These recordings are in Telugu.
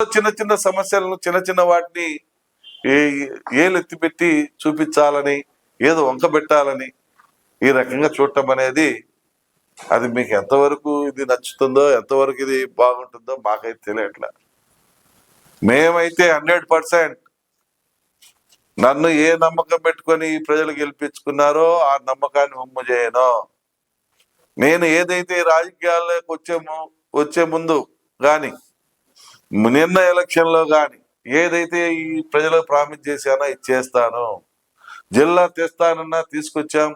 చిన్న చిన్న సమస్యలను చిన్న చిన్న వాటిని ఏ- ఏలు ఎత్తిపెట్టి చూపించాలని ఏదో వంక పెట్టాలని ఈ రకంగా చూడటం అనేది అది మీకు ఎంతవరకు ఇది నచ్చుతుందో ఎంతవరకు ఇది బాగుంటుందో మాకైతే తెలియట్లే. మేమైతే హండ్రెడ్ పర్సెంట్ నన్ను ఏ నమ్మకం పెట్టుకొని ప్రజలు గెలిపించుకున్నారో ఆ నమ్మకాన్ని ఉమ్ము చేయను. నేను ఏదైతే రాజకీయాల్లోకి వచ్చే వచ్చే ముందు కానీ నిన్న ఎలక్షన్లో ఏదైతే ఈ ప్రజలకు ప్రామిస్ చేశానో ఇది చేస్తాను. జిల్లా తెస్తానన్నా తీసుకొచ్చాం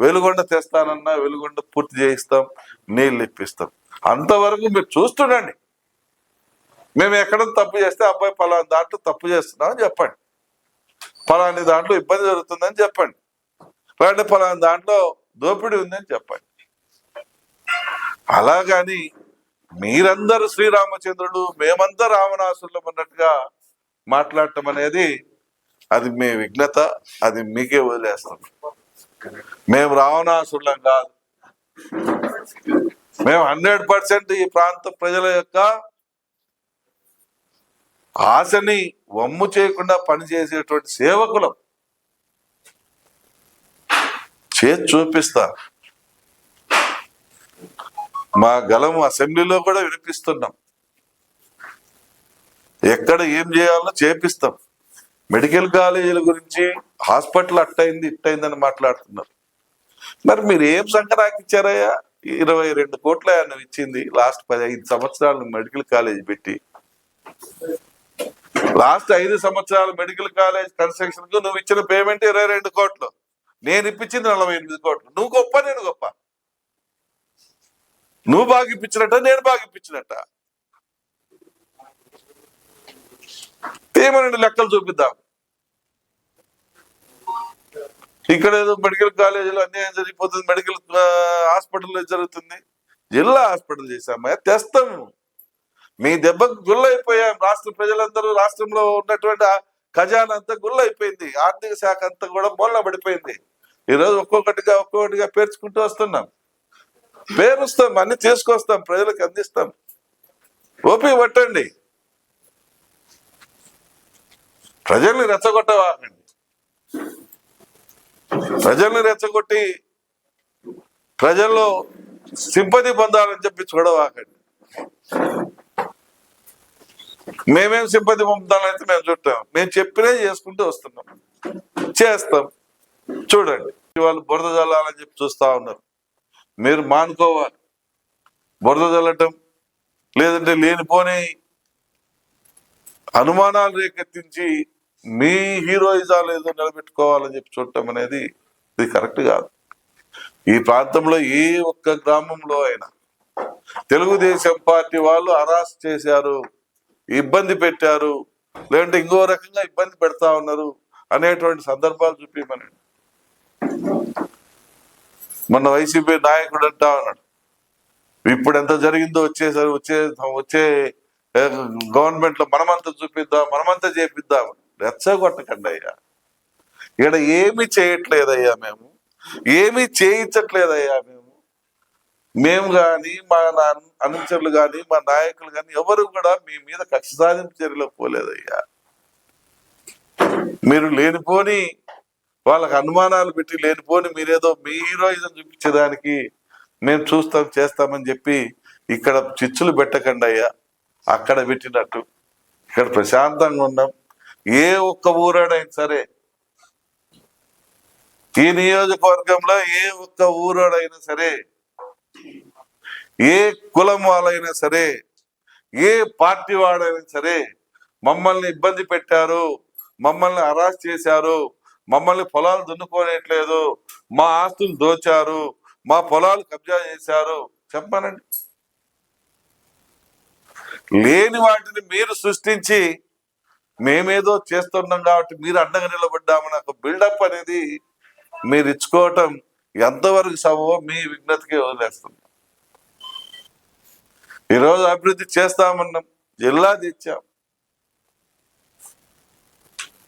వెలుగొండ తెస్తానన్నా వెలుగొండ పూర్తి చేయిస్తాం నీళ్ళు ఇప్పిస్తాం. అంతవరకు మీరు చూస్తుండండి. మేము ఎక్కడ తప్పు చేస్తే అబ్బాయి పలాని దాంట్లో తప్పు చేస్తున్నాం అని చెప్పండి. పలాని దాంట్లో ఇబ్బంది జరుగుతుందని చెప్పండి. లేదంటే పలాని దాంట్లో దోపిడీ ఉందని చెప్పండి. అలాగని మీరందరూ శ్రీరామచంద్రుడు మేమంతా రావణాసురులం అన్నట్టుగా మాట్లాడటం అనేది అది మీ విఘ్నత అది మీకే వదిలేస్తాం. మేము రావణాసురులం కాదు. మేము హండ్రెడ్ పర్సెంట్ ఈ ప్రాంత ప్రజల యొక్క ఆశని వమ్ము చేయకుండా పనిచేసేటువంటి సేవకులం. చేసి చూపిస్తా. మా గలము అసెంబ్లీలో కూడా వినిపిస్తున్నాం. ఎక్కడ ఏం చేయాలో చేపిస్తాం. మెడికల్ కాలేజీల గురించి హాస్పిటల్ అట్టయింది ఇట్టయిందని మాట్లాడుతున్నారు. మరి మీరు ఏం సంక్రాంతి ఇచ్చారయ్యా? ఇరవై రెండు కోట్ల నువ్వు ఇచ్చింది లాస్ట్ పదిహేను సంవత్సరాలు మెడికల్ కాలేజ్ పెట్టి. లాస్ట్ ఐదు సంవత్సరాలు మెడికల్ కాలేజ్ కన్స్ట్రక్షన్కు నువ్వు ఇచ్చిన పేమెంట్ ఇరవై రెండు కోట్లు. నేను ఇప్పించింది నలభై ఎనిమిది కోట్లు. నువ్వు గొప్ప నేను గొప్ప. నువ్వు బాగా ఇప్పించినట్ట నేను బాగా ఇప్పించినట్ట ఏమనండి లెక్కలు చూపిద్దాం. ఇక్కడ ఏదో మెడికల్ కాలేజీలో అన్యాయం జరిగిపోతుంది మెడికల్ హాస్పిటల్లో జరుగుతుంది. జిల్లా హాస్పిటల్ చేశామా తెస్తాము మీ దెబ్బకు గుళ్ళైపోయాం రాష్ట్ర ప్రజలందరూ రాష్ట్రంలో ఉన్నటువంటి ఖజానా అంతా గుళ్ళైపోయింది ఆర్థిక శాఖ అంతా కూడా మొల్ల పడిపోయింది ఈరోజు ఒక్కొక్కటిగా ఒక్కొక్కటిగా పేర్చుకుంటూ వస్తున్నాం. పేరుస్తాం అన్ని తీసుకొస్తాం ప్రజలకు అందిస్తాం. ఓపిక పట్టండి. ప్రజల్ని రెచ్చగొట్టవాకండి. ప్రజల్ని రెచ్చగొట్టి ప్రజల్లో సింపతి పొందాలని చెప్పి చూడవాకండి మేమేం సింపతి పొందాలైతే మేము చుట్టాం మేము చెప్పినే చేసుకుంటూ వస్తున్నాం. చేస్తాం. చూడండి. వాళ్ళు బురద జల్లాలని చెప్పి చూస్తా ఉన్నారు. మీరు మానుకోవాలి. బురద చల్లటం లేదంటే లేనిపోని అనుమానాలు రేకెత్తించి మీ హీరోయిజాలు ఏదో నిలబెట్టుకోవాలని చెప్పి చూడటం అనేది ఇది కరెక్ట్ కాదు. ఈ ప్రాంతంలో ఏ ఒక్క గ్రామంలో అయినా తెలుగుదేశం పార్టీ వాళ్ళు అరాస్ట్ చేశారు ఇబ్బంది పెట్టారు లేదంటే ఇంకో రకంగా ఇబ్బంది పెడతా ఉన్నారు అనేటువంటి సందర్భాలు చూపించమనండి. మొన్న వైసీపీ నాయకుడు అంటా ఉన్నాడు. ఇప్పుడు ఎంత జరిగిందో వచ్చేసరి వచ్చే వచ్చే గవర్నమెంట్లో మనమంతా చూపిద్దాం మనమంతా చేపిద్దాం రెచ్చగొట్టకండి అయ్యా. ఇక్కడ ఏమి చేయట్లేదయ్యా మేము. ఏమి చేయించట్లేదయ్యా మేము. మేము కానీ మా నా- అనుచరులు కానీ మా నాయకులు కానీ ఎవరు కూడా మీ మీద కక్ష సాధింపు చర్యలకు పోలేదయ్యా. మీరు లేనిపోని వాళ్ళకి అనుమానాలు పెట్టి లేనిపోని మీరేదో మీ హీరోయిజం చూపించేదానికి మేము చూస్తాం చేస్తామని చెప్పి ఇక్కడ చిచ్చులు పెట్టకండి అయ్యా. అక్కడ పెట్టినట్టు. ఇక్కడ ప్రశాంతంగా ఉన్నాం. ఏ ఒక్క ఊరాడైనా సరే ఈ నియోజకవర్గంలో ఏ ఒక్క ఊరోడైనా సరే ఏ కులం వాళ్ళైనా సరే ఏ పార్టీ వాడైనా సరే మమ్మల్ని ఇబ్బంది పెట్టారు మమ్మల్ని అరెస్ట్ చేశారు మమ్మల్ని పొలాలు దున్నుకోనేట్లేదు. మా ఆస్తులు దోచారు. మా పొలాలు కబ్జా చేశారు. చెప్పానండి. లేని వాటిని మీరు సృష్టించి మేమేదో చేస్తున్నాం కాబట్టి మీరు అండగా నిలబడ్డామని ఒక బిల్డప్ అనేది మీరు ఇచ్చుకోవటం ఎంతవరకు సభవో మీ విజ్ఞతకి వదిలేస్తుంది ఈరోజు అభివృద్ధి చేస్తామన్నాం. జిల్లా తెచ్చాం.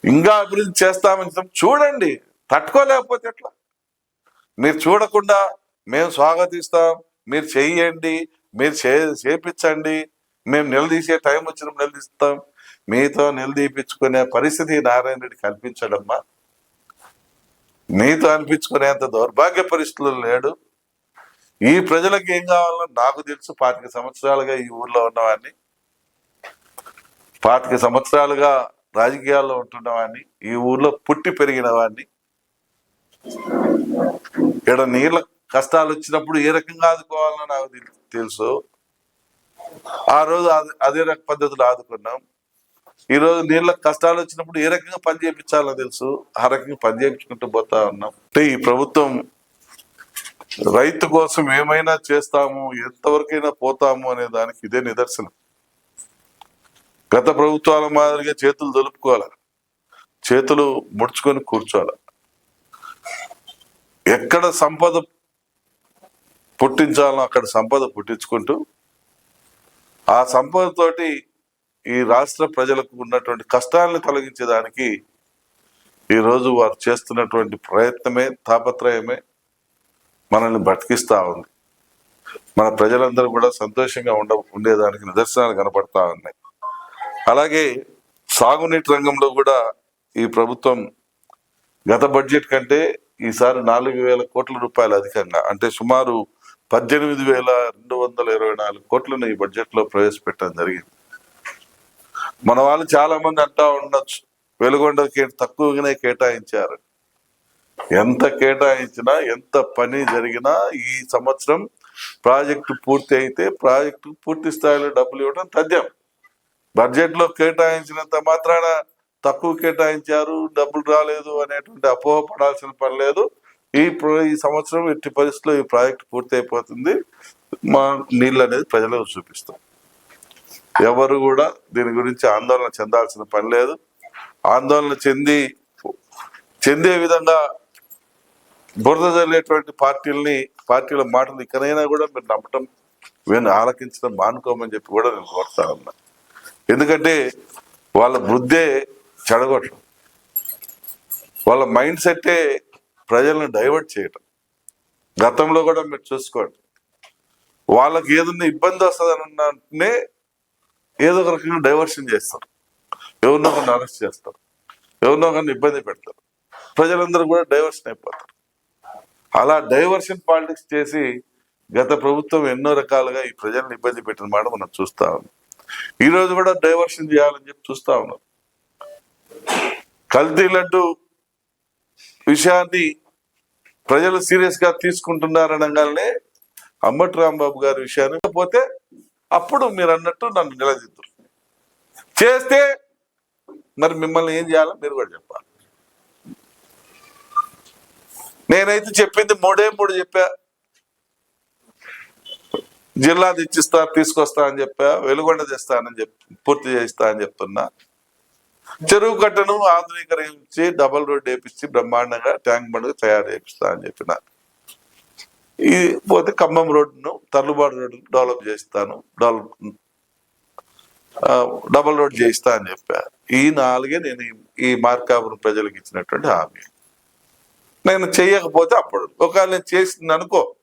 ఇంకా అభివృద్ధి చేస్తామని చెప్పి చూడండి. తట్టుకోలేకపోతే ఎట్లా? మీరు చూడకుండా మేము స్వాగతిస్తాం మీరు చెయ్యండి మీరు చే చేపించండి మేము నిలదీసే టైం వచ్చినప్పుడు నిలదీస్తాం. మీతో నిలదీపించుకునే పరిస్థితి నారాయణ రెడ్డి కల్పించడమ్మా. నీతో అనిపించుకునేంత దౌర్భాగ్య పరిస్థితులు లేడు. ఈ ప్రజలకు ఏం కావాలో నాకు తెలుసు. పాతిక సంవత్సరాలుగా ఈ ఊర్లో ఉన్నవాడిని. పాతిక సంవత్సరాలుగా రాజకీయాల్లో ఉంటున్నవాడిని ఈ ఊర్లో పుట్టి పెరిగిన వాడిని ఇక్కడ నీళ్ళ కష్టాలు వచ్చినప్పుడు ఏ రకంగా ఆదుకోవాలో నాకు తెలుసు. ఆ రోజు అదే- అదే రక పద్ధతిలో ఆదుకున్నాం. ఈ రోజు నీళ్ళ కష్టాలు వచ్చినప్పుడు ఏ రకంగా పని చేయించాలో తెలుసు. ఆ రకంగా పని చేయించుకుంటూ పోతా ఉన్నాం. అంటే ఈ ప్రభుత్వం రైతు కోసం ఏమైనా చేస్తాము ఎంతవరకైనా పోతాము అనే దానికి ఇదే నిదర్శనం. గత ప్రభుత్వాల మాదిరిగా చేతులు దులుపుకోవాలి చేతులు ముడుచుకొని కూర్చోవాలి. ఎక్కడ సంపద పుట్టించాలో అక్కడ సంపద పుట్టించుకుంటూ ఆ సంపదతోటి ఈ రాష్ట్ర ప్రజలకు ఉన్నటువంటి కష్టాలను తొలగించేదానికి ఈరోజు వారు చేస్తున్నటువంటి ప్రయత్నమే తాపత్రయమే మనల్ని బ్రతికిస్తూ ఉంది. మన ప్రజలందరూ కూడా సంతోషంగా ఉండ ఉండేదానికి నిదర్శనాలు కనపడతా ఉన్నాయి. అలాగే సాగునీటి రంగంలో కూడా ఈ ప్రభుత్వం గత బడ్జెట్ కంటే ఈసారి నాలుగు వేల కోట్ల రూపాయలు అధికంగా అంటే సుమారు పద్దెనిమిది వేల రెండు వందల ఇరవై నాలుగు కోట్లను ఈ బడ్జెట్లో ప్రవేశపెట్టడం జరిగింది. మన వాళ్ళు చాలా మంది అంటా ఉండొచ్చు వెలుగొండకి తక్కువగానే కేటాయించారు. ఎంత కేటాయించినా ఎంత పని జరిగినా ఈ సంవత్సరం ప్రాజెక్టు పూర్తి అయితే ప్రాజెక్టు పూర్తి స్థాయిలో డబ్బులు ఇవ్వడం తథ్యం. బడ్జెట్లో కేటాయించినంత మాత్రాన తక్కువ కేటాయించారు డబ్బులు రాలేదు అనేటువంటి అపోహ పడాల్సిన పని లేదు. ఈ ప్ర- ఈ సంవత్సరం ఎట్టి పరిస్థితుల్లో ఈ ప్రాజెక్ట్ పూర్తి అయిపోతుంది మా నీళ్ళు అనేది ప్రజలకు చూపిస్తాం. ఎవరు కూడా దీని గురించి ఆందోళన చెందాల్సిన పని లేదు. ఆందోళన చెంది చెందే విధంగా బురద జల్లేటువంటి పార్టీలని పార్టీల మాటలు ఇకనైనా కూడా మీరు నమ్మటం వీళ్ళు ఆలకించడం మానుకోమని చెప్పి కూడా నేను కోరుతా ఉన్నా. ఎందుకంటే వాళ్ళ బుద్ధే చెడగొట్టడం. వాళ్ళ మైండ్ సెట్టే ప్రజలను డైవర్ట్ చేయటం. గతంలో కూడా మీరు చూసుకోండి. వాళ్ళకి ఏదన్నా ఇబ్బంది వస్తుందని అన్నంటనే ఏదో ఒక రకంగా డైవర్షన్ చేస్తారు. ఎవరినో ఒకరిని అరెస్ట్ చేస్తారు. ఎవరినో ఒకరిని ఇబ్బంది పెడతారు. ప్రజలందరూ కూడా డైవర్షన్ అయిపోతారు. అలా డైవర్షన్ పాలిటిక్స్ చేసి గత ప్రభుత్వం ఎన్నో రకాలుగా ఈ ప్రజలను ఇబ్బంది పెట్టిన మాట మనం చూస్తా ఉన్నాం. ఈ రోజు కూడా డైవర్షన్ చేయాలని చెప్పి చూస్తా ఉన్నారు కల్తీ లడ్డు విషయాన్ని ప్రజలు సీరియస్గా తీసుకుంటున్నారనగానే అమ్మటి రాంబాబు గారి విషయాన్ని పోతే అప్పుడు మీరు అన్నట్టు నన్ను నిలదీద్దరు. చేస్తే మరి మిమ్మల్ని ఏం చేయాలో మీరు కూడా చెప్పాలి. నేనైతే చెప్పింది మూడే మూడు చెప్పా జిల్లా తెచ్చిస్తా తీసుకొస్తా అని చెప్పా వెలుగొండ తెస్తానని చెప్పి పూర్తి చేయిస్తా అని చెప్తున్నా. చెరువు కట్టను ఆధునీకరించి డబల్ రోడ్ వేపించి బ్రహ్మాండంగా ట్యాంక్ బండ్ తయారు చేపిస్తా అని చెప్పిన. ఇది పోతే ఖమ్మం రోడ్డును తర్లుబాటు రోడ్డు డెవలప్ చేస్తాను డెవలప్ డబల్ రోడ్ చేయిస్తా అని చెప్పా. ఈ నాలుగే నేను ఈ- ఈ మార్కాపురం ప్రజలకు ఇచ్చినటువంటి హామీ. నేను చెయ్యకపోతే అప్పుడు ఒకవేళ నేను చేసింది అనుకో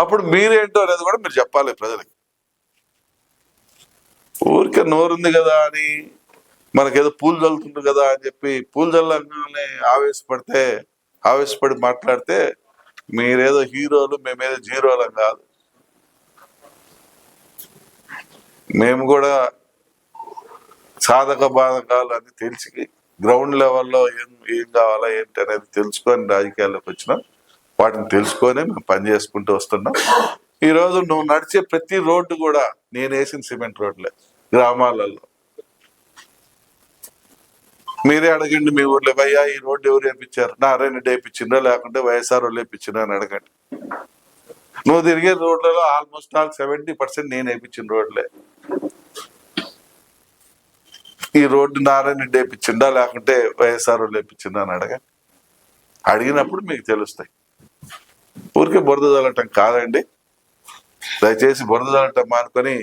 అప్పుడు మీరేంటో అనేది కూడా మీరు చెప్పాలి ప్రజలకి. ఊరికే నోరుంది కదా అని మనకేదో పూలు చల్లుతుంది కదా అని చెప్పి పూలు చల్లగానే ఆవేశపడితే ఆవేశపడి మాట్లాడితే మీరేదో హీరోలు మేమేదో జీరోలం కాదు. మేము కూడా సాధక బాధకాలు అని తెలిసి గ్రౌండ్ లెవెల్లో ఏం ఏం కావాలా ఏంటి అనేది తెలుసుకొని రాజకీయాల్లోకి వచ్చినాం. వాటిని తెలుసుకొని మేము పని చేసుకుంటూ వస్తున్నాం. ఈరోజు నువ్వు నడిచే ప్రతి రోడ్డు కూడా నేను వేసిన సిమెంట్ రోడ్లే గ్రామాలలో. మీరే అడగండి మీ ఊర్లో భయ్యా ఈ రోడ్డు ఎవరు వేయించారు నారాయణ రెడ్డి వేయించిండ్రా లేకుంటే వైఎస్ఆర్ వాళ్ళు వేయించిండ్రా అని అడగండి. నువ్వు తిరిగే రోడ్లలో ఆల్మోస్ట్ ఆల్ సెవెంటీ పర్సెంట్ నేను వేయించిన రోడ్లే. ఈ రోడ్డు నారాయణ రెడ్డి వేయించిందా లేకుంటే వైఎస్ఆర్ వాళ్ళు వేయించిందా అని అడగండి. అడిగినప్పుడు మీకు తెలుస్తాయి. ఊరికే బురద చల్లటం కాదండి. దయచేసి బురద చల్లటం మానుకొని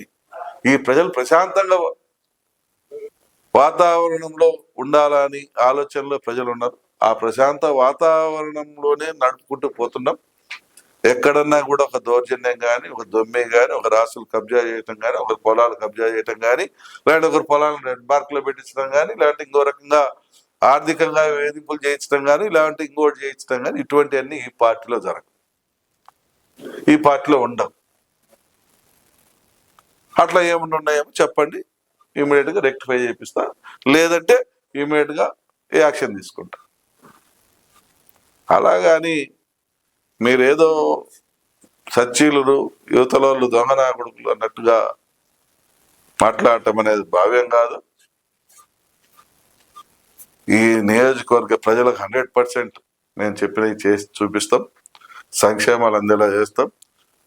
ఈ ప్రజలు ప్రశాంతంగా వాతావరణంలో ఉండాలని ఆలోచనలో ప్రజలు ఉన్నారు ఆ ప్రశాంత వాతావరణంలోనే నడుపుకుంటూ పోతున్నాం. ఎక్కడన్నా కూడా ఒక దౌర్జన్యం కానీ ఒక దొమ్మి కానీ ఒక రాసులు కబ్జా చేయటం కానీ ఒక పొలాలు కబ్జా చేయటం కానీ లేదంటే ఒకరి పొలాలను రెడ్ మార్క్లో పెట్టించడం కానీ లేదంటే ఇంకో రకంగా ఆర్థికంగా వేధింపులు చేయించడం కానీ లేదంటే ఇంకోటి చేయించడం కానీ ఇటువంటివన్నీ ఈ పార్టీలో జరగదు ఈ పార్టీలో ఉండవు అట్లా ఏమన్నా ఉన్నాయేమో చెప్పండి. ఇమీడియట్గా రెక్టిఫై చేపిస్తా. లేదంటే ఇమీడియట్గా యాక్షన్ తీసుకుంటా. అలాగాని మీరేదో సచ్చీలు యువతలోళ్ళు దొంగ నాగుడుకులు అన్నట్టుగా మాట్లాడటం అనేది భావ్యం కాదు. ఈ నియోజకవర్గ ప్రజలకు హండ్రెడ్ పర్సెంట్ నేను చెప్పినవి చేసి చూపిస్తాం. సంక్షేమాలు అందేలా చేస్తాం.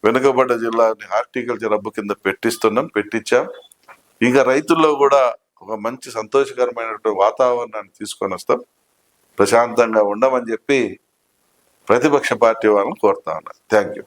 వెనుకబడ్డ జిల్లాని హార్టికల్చర్ హబ్ కింద పెట్టిస్తున్నాం పెట్టించాం. ఇంకా రైతుల్లో కూడా ఒక మంచి సంతోషకరమైనటువంటి వాతావరణాన్ని తీసుకొని వస్తాం. ప్రశాంతంగా ఉండమని చెప్పి ప్రతిపక్ష పార్టీ వాళ్ళని కోరుతా ఉన్నా. Thank you